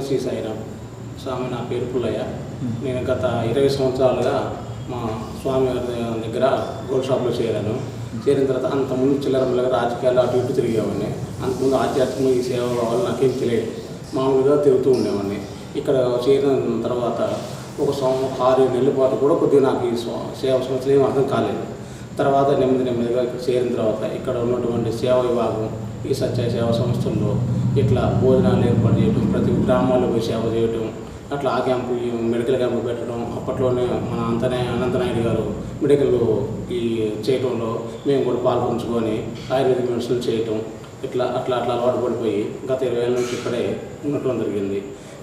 శ్రీ సాయిరామ్ స్వామి నా పేరు పుల్లయ్య. నేను గత ఇరవై సంవత్సరాలుగా మా స్వామి దగ్గర గోల్డ్ షాప్లో చేరాను. చేరిన తర్వాత అంతకుముందు చిల్లరములుగా రాజకీయాలు అటు ఇటు తిరిగేవాడిని. అంతకుముందు ఆధ్యాత్మిక ఈ సేవ కావాలి నాకేం తెలియదు. మామూలుగా తిరుగుతూ ఉండేవాడిని. ఇక్కడ చేరిన తర్వాత ఒక సంవత్సరం ఆరు ఏడు నెలల పాటు కూడా కొద్దిగా నాకు ఈ స్వ- సేవ సంవత్సరం ఏం అర్థం కాలేదు. తర్వాత నెమ్మది నెమ్మదిగా చేరిన తర్వాత ఇక్కడ ఉన్నటువంటి సేవా విభాగం ఈ సత్య సేవ సంస్థల్లో ఇట్లా భోజనాలు ఏర్పాటు చేయడం ప్రతి గ్రామాల్లో పోయి సేవ చేయడం అట్లా ఆ క్యాంపు మెడికల్ క్యాంపు పెట్టడం అప్పట్లోనే మన అంతనే అనంతనాయుడు గారు మెడికల్ ఈ చేయటంలో మేము కూడా పాల్పంచుకొని ఆయుర్వేదిక్ మెడిసిన్ చేయటం ఇట్లా అట్లా అట్లా అలవాటు పడిపోయి గత ఇరవై ఏళ్ళ నుంచి ఇక్కడే ఉండటం జరిగింది.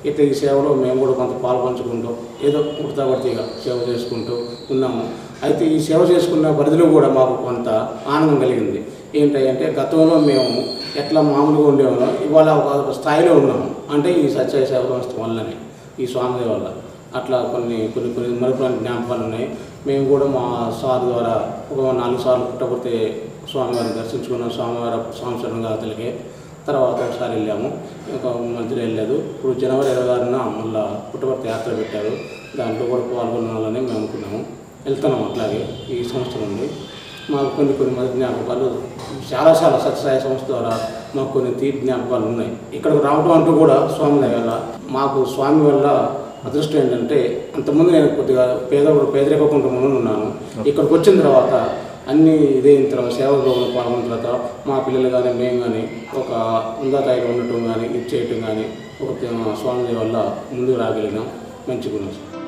ఇట్లా ఈ సేవలో మేము కూడా కొంత పాల్పంచుకుంటూ ఏదో ఉడతాబడితేగా సేవ చేసుకుంటూ ఉన్నాము. అయితే ఈ సేవ చేసుకున్న పరిధిలో కూడా మాకు కొంత ఆనందం కలిగింది. ఏంటంటే గతంలో మేము ఎట్లా మామూలుగా ఉండేవాళ్ళం? ఇవాళ ఒక స్థాయిలో ఉన్నాము. అంటే ఈ సత్య సేవ సంస్థ వల్లనే ఈ స్వామి వల్ల. అట్లా కొన్ని కొన్ని కొన్ని మరపురాని జ్ఞాపకాలు ఉన్నాయి. మేము కూడా మా సార్ ద్వారా ఒక నాలుగు సార్లు పుట్టపర్తి స్వామివారిని దర్శించుకున్నాం స్వామివారి సంవత్సరం గాతలకి తర్వాత ఒకసారి వెళ్ళాము. ఇంకా మధ్యలో వెళ్ళలేదు. ఇప్పుడు జనవరి ఇరవై ఆరున మళ్ళీ పుట్టపర్తి యాత్ర పెట్టారు. దాంట్లో కూడా పాల్గొనాలని మేము అనుకున్నాము. వెళ్తున్నాం అట్లాగే ఈ సంవత్సరం నుండి. మాకు కొన్ని కొన్ని మధ్య జ్ఞాపకాలు చాలా చాలా సత్యసాయ సంస్థ ద్వారా మాకు కొన్ని తీపి జ్ఞాపకాలు ఉన్నాయి. ఇక్కడికి రావడం అంటూ కూడా స్వామి దగ్గర వల్ల మాకు స్వామి వల్ల అదృష్టం ఏంటంటే అంతకుముందు నేను కొద్దిగా పేద పేదరిక కుటుంబంలో ఉన్నాను. ఇక్కడికి వచ్చిన తర్వాత అన్ని ఇదైన తర్వాత సేవలో పాల్గొన్న తర్వాత మా పిల్లలు కానీ మేము కానీ ఒక ఉందాతాయిగా ఉండటం కానీ ఇది చేయటం కానీ ఒక స్వామి వల్ల ముందుకు రాగలిగినాం. మంచిగా ఉన్నాం